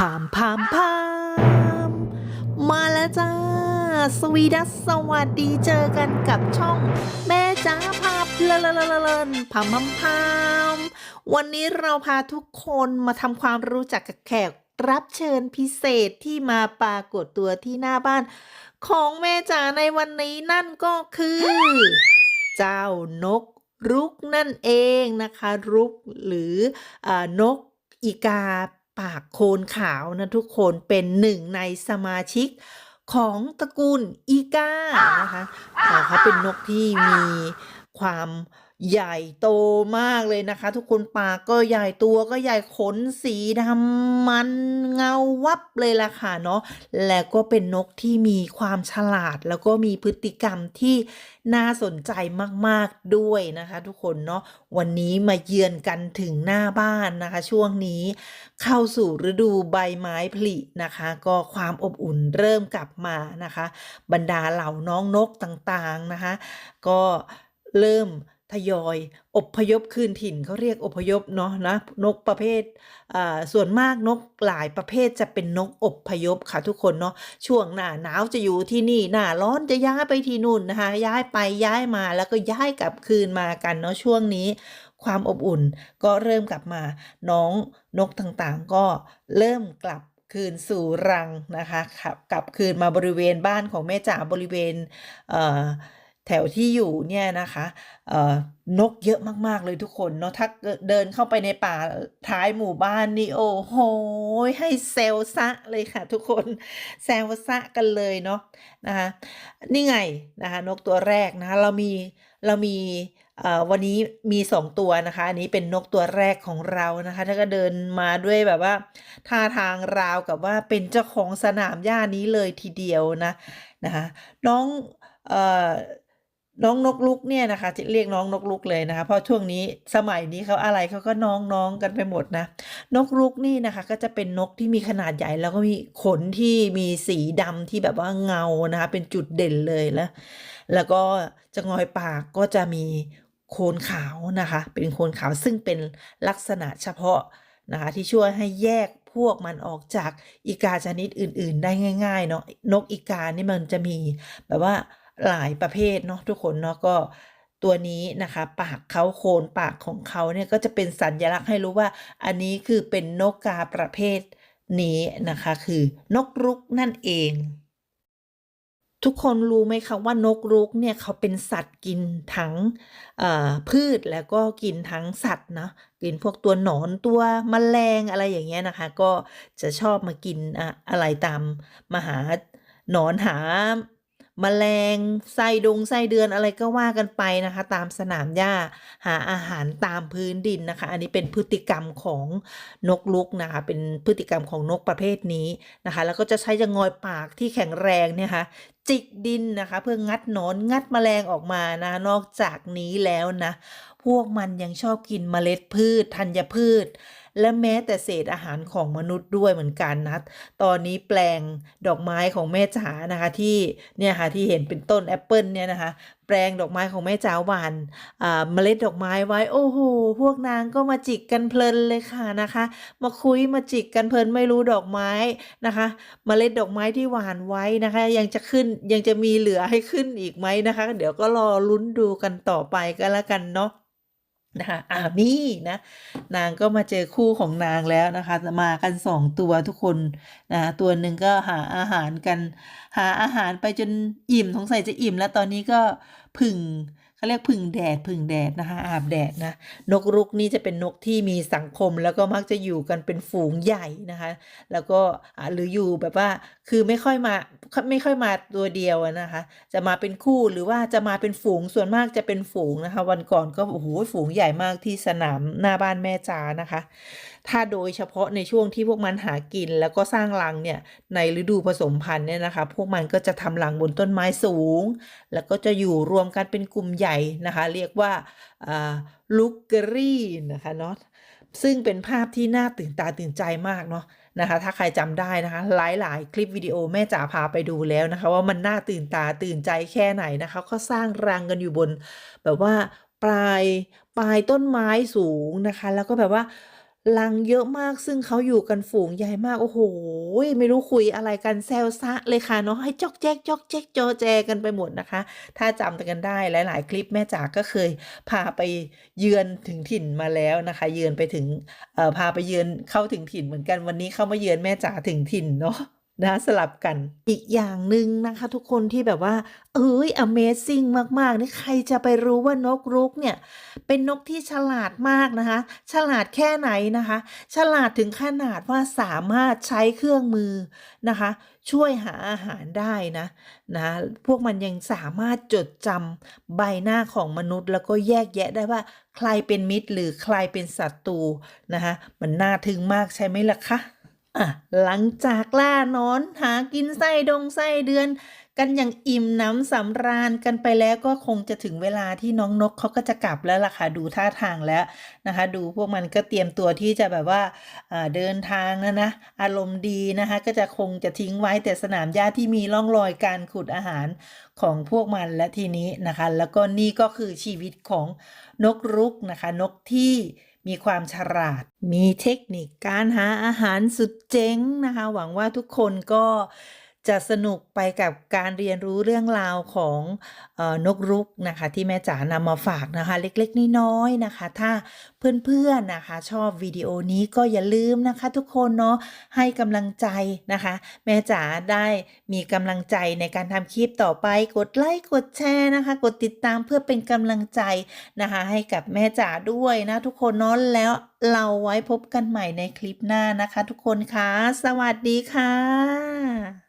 พามพามพามมาแล้วจ้า สวีดัสสวัสดีเจอกันกับช่อง แม่จ้าพาเพลินเลพามพามพามวันนี้เราพาทุกคนมาทำความรู้จักกับแขกรับเชิญพิเศษที่มาปรากฏตัวที่หน้าบ้าน ของแม่จ๋าในวันนี้นั่นก็คือ เจ้านกรุกนั่นเองนะคะ รุกหรืออนกอีกา ปากโคนขาวนะทุกคนเป็นหนึ่งในสมาชิกของตระกูลอีกานะคะเอ่อเขาเป็นนกที่มีความ ใหญ่โตมากเลยนะคะ ทุกคนปากก็ใหญ่ตัวก็ใหญ่ขนสีดำมันเงาวับเลยล่ะค่ะเนาะและก็เป็นนกที่มีความฉลาด แล้วก็มีพฤติกรรมที่น่าสนใจมากๆด้วยนะคะ ทุกคนเนาะวันนี้มาเยือนกันถึงหน้าบ้านนะคะ ช่วงนี้เข้าสู่ฤดูใบไม้ผลินะคะ ก็ความอบอุ่นเริ่มกลับมานะคะ บรรดาเหล่าน้องนกต่างๆนะคะ ก็เริ่ม ทยอยอพยพคืนถิ่นเขาเรียกอพยพเนาะนะนกประเภทส่วนมากนกหลายประเภทจะเป็นนกอพยพค่ะทุกคนเนาะช่วงหน้าหนาวจะอยู่ที่นี่หน้าร้อนจะย้ายไปที่นู่นนะคะย้ายไปย้ายมาแล้วก็ย้ายกลับคืนมากันเนาะช่วงนี้ความอบอุ่นก็เริ่มกลับมาน้องนกต่างๆ ก็เริ่มกลับคืนสู่รังนะคะขับกลับคืนมาบริเวณบ้านของแม่จ๋าบริเวณเอ่อ แถวที่อยู่เนี่ยนะคะเอ่อนกเยอะมากๆเลยทุกคนเนาะถ้าเดินเข้าไปในป่าท้ายหมู่บ้านนี่โอ้โหให้เซลซะเลยค่ะ ทุกคนแซวซะกันเลยเนาะนะคะนี่ไงนะคะนกตัวแรกนะคะเรามีเรามีวันนี้มีสองตัวนะคะ อันนี้เป็นนกตัวแรกของเรานะคะถ้าก็เดินมาด้วยแบบว่าท่าทางราวกับว่าเป็นเจ้าของสนามหญ้านี้เลยทีเดียวนะนะคะน้องเอ่อ น้องนกลุกเนี่ยนะคะจะเรียกน้องนกลุกเลยนะคะ เพราะช่วงนี้สมัยนี้เขาอะไรเขาก็น้องน้องกันไปหมดนะ นกลุกนี่นะคะ ก็จะเป็นนกที่มีขนาดใหญ่แล้วก็มีขนที่มีสีดำที่แบบว่าเงานะคะ เป็นจุดเด่นเลยแล้วแล้วก็จะงอยปากก็จะมีโคนขาวนะคะ เป็นโคนขาวซึ่งเป็นลักษณะเฉพาะนะคะ ที่ช่วยให้แยกพวกมันออกจากอีกาชนิดอื่น ๆ ได้ง่าย ๆ เนาะนกอีกานี่มันจะมีแบบว่า หลายประเภทเนาะทุกคนเนาะก็ตัวนี้นะคะ ปากเขาโคนปากของเขาเนี่ยก็จะเป็นสัญลักษณ์ให้รู้ว่า อันนี้คือเป็นนกกาประเภทนี้นะคะคือนกรุกนั่นเอง ทุกคนรู้ไหมคะว่านกรุกเนี่ยเขาเป็นสัตว์กินทั้งพืชแล้วก็กินทั้งสัตว์เนาะกินพวกตัวหนอนตัวแมลงอะไรอย่างเงี้ยนะคะ ก็จะชอบมากินอะอะไรตามมาหาหนอนหา แมลงไส้ดงไส้เดือนอะไรก็ว่ากันไปนะคะ ตามสนามหญ้าหาอาหารตามพื้นดินนะคะ อันนี้เป็นพฤติกรรมของนกลุกนะคะ เป็นพฤติกรรมของนกประเภทนี้นะคะ แล้วก็จะใช้จะงอยปากที่แข็งแรงเนี่ยค่ะจิกดินนะคะ เพื่องัดนอนงัดแมลงออกมานะ นอกจากนี้แล้วนะ พวกมันยังชอบกินเมล็ดพืชธัญพืช และแม้แต่เศษอาหารของมนุษย์ด้วยเหมือนกันนะตอนนี้แปลงดอกไม้ของแม่จ๋านะคะที่เนี่ยค่ะที่เห็นเป็นต้นแอปเปิลเนี่ยนะคะแปลงดอกไม้ของแม่จ๋าหวานเมล็ดดอกไม้ไว้โอ้โหพวกนางก็มาจิกกันเพลินเลยค่ะนะคะ มาคุยมาจิกกันเพลินไม่รู้ดอกไม้นะคะเมล็ดดอกไม้ที่หวานไว้นะคะ ยังจะขึ้นยังจะมีเหลือให้ขึ้นอีกไหมนะคะ เดี๋ยวก็รอลุ้นดูกันต่อไปก็แล้วกันเนาะ นะคะอามี่นะนางก็มาเจอคู่ของนางแล้วนะคะ มากันสองตัวทุกคนนะตัวหนึ่งก็หาอาหารกัน หาอาหารไปจนอิ่มสงสัยจะอิ่มแล้วตอนนี้ก็ผึ่ง เขาเรียกผึ่งแดดผึ่งแดดนะคะอาบแดดนะนกรุกนี่จะเป็นนกที่มีสังคมแล้วก็มักจะอยู่กันเป็นฝูงใหญ่นะคะ แล้วก็อ่าหรืออยู่แบบว่าคือไม่ค่อยมาไม่ค่อยมาตัวเดียวนะคะ จะมาเป็นคู่หรือว่าจะมาเป็นฝูงส่วนมากจะเป็นฝูงนะคะ วันก่อนก็โอ้โหฝูงใหญ่มากที่สนามหน้าบ้านแม่จานะคะ ถ้าโดยเฉพาะในช่วงที่พวกมันหากินแล้วก็สร้างรังเนี่ยในฤดูผสมพันธุ์เนี่ยนะคะ พวกมันก็จะทำรังบนต้นไม้สูง แล้วก็จะอยู่รวมกันเป็นกลุ่มใหญ่นะคะ เรียกว่าลุกเกอรี่นะคะเนาะซึ่งเป็นภาพที่น่าตื่นตาตื่นใจมากเนาะนะคะถ้าใครจำได้นะคะ หลายๆ คลิปวิดีโอแม่จ๋าพาไปดูแล้วนะคะ ว่ามันน่าตื่นตาตื่นใจแค่ไหนนะคะก็สร้างรังกันอยู่บน แบบว่าปลายปลายต้นไม้สูงนะคะ แล้วก็แบบว่า ลังเยอะมากซึ่งเขาอยู่กันฝูงใหญ่มากโอ้โห ไม่รู้คุยอะไรกันแซวซะเลยค่ะเนาะให้จอกแจ๊กจอกแจ๊กจอแจกันไปหมดนะคะ ถ้าจำกันได้หลาย ๆ คลิปแม่จ๋าก็เคยพาไปเยือนถึงถิ่นมาแล้วนะคะ เยือนไปถึงเอ่อพาไปเยือนเข้าถึงถิ่นเหมือนกันวันนี้เข้ามาเยือนแม่จ๋าถึงถิ่นเนาะ นะสลับกันอีกอย่างหนึ่งนะคะ ทุกคนที่แบบว่า เอ้ย Amazing มากๆนี่ใครจะไปรู้ว่านกรุกเนี่ย เป็นนกที่ฉลาดมากนะคะ ฉลาดแค่ไหนนะคะ ฉลาดถึงขนาดว่าสามารถใช้เครื่องมือนะคะ ช่วยหาอาหารได้นะนะ พวกมันยังสามารถจดจำใบหน้าของมนุษย์ แล้วก็แยกแยะได้ว่า ใครเป็นมิตร หรือใครเป็นศัตรูนะคะมันน่าทึ่งมากใช่ไหมล่ะคะ อะหลังจากล่าหนอนหากินไส้ดงไส้เดือน กันอย่างอิ่มหน้ำสำราญกันไปแล้วก็คงจะถึงเวลาที่น้องนกเขาก็จะกลับแล้วล่ะค่ะดูท่าทางแล้วนะคะ ดูพวกมันก็เตรียมตัวที่จะแบบว่าเดินทางแล้วนะอารมณ์ดีนะคะก็จะคงจะทิ้งไว้แต่สนามหญ้าที่มีร่องรอยการขุดอาหารของพวกมันและทีนี้นะคะ แล้วก็นี่ก็คือชีวิตของนกรุกนะคะ นกที่ มีความฉลาด มีเทคนิคการหาอาหารสุดเจ๋งนะคะ หวังว่าทุกคนก็ จะสนุกไปกับการเรียนรู้เรื่องราวของออนกรุกนะคะ ที่แม่จ๋านำมาฝากนะคะ เล็กๆ น้อยๆนะคะ ถ้าเพื่อนๆนะคะ ชอบวิดีโอนี้ก็อย่าลืมนะคะ ทุกคนเนาะให้กำลังใจนะคะ แม่จ๋าได้มีกำลังใจในการทำคลิปต่อไปกดไลค์กดแชร์นะคะ กดติดตามเพื่อเป็นกำลังใจนะคะ ให้กับแม่จ๋าด้วยนะทุกคนเนาะแล้วเราไว้พบกันใหม่ในคลิปหน้านะคะ ทุกคนคะสวัสดีค่ะ